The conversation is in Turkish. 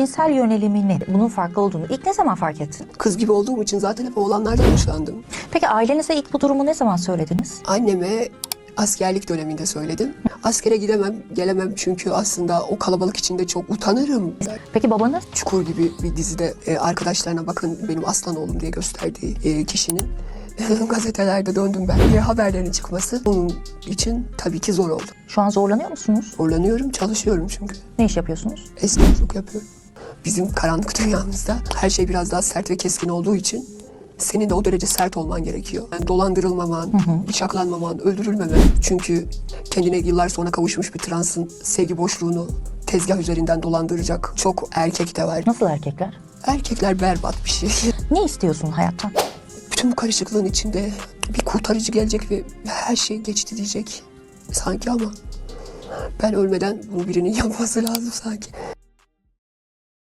Cinsel yönelimini, bunun farklı olduğunu ilk ne zaman fark ettin? Kız gibi olduğum için zaten hep oğlanlardan hoşlandım. Peki ailenize ilk bu durumu ne zaman söylediniz? Anneme askerlik döneminde söyledim. Askere gidemem, gelemem çünkü aslında o kalabalık içinde çok utanırım. Peki babanız? Çukur gibi bir dizide e, arkadaşlarına bakın benim aslan oğlum diye gösterdiği e, kişinin gazetelerde döndüm ben diye haberlerin çıkması onun için tabii ki zor oldu. Şu an zorlanıyor musunuz? Zorlanıyorum, çalışıyorum çünkü. Ne iş yapıyorsunuz? Esnaflık yapıyorum. Bizim karanlık dünyamızda her şey biraz daha sert ve keskin olduğu için senin de o derece sert olman gerekiyor. Yani dolandırılmaman, bıçaklanmaman, öldürülmemen. Çünkü kendine yıllar sonra kavuşmuş bir transın sevgi boşluğunu tezgah üzerinden dolandıracak çok erkek de var. Nasıl erkekler? Erkekler berbat bir şey. Ne istiyorsun hayattan? Bütün bu karışıklığın içinde bir kurtarıcı gelecek ve her şey geçti diyecek sanki ama ben ölmeden bunu birinin yapması lazım sanki.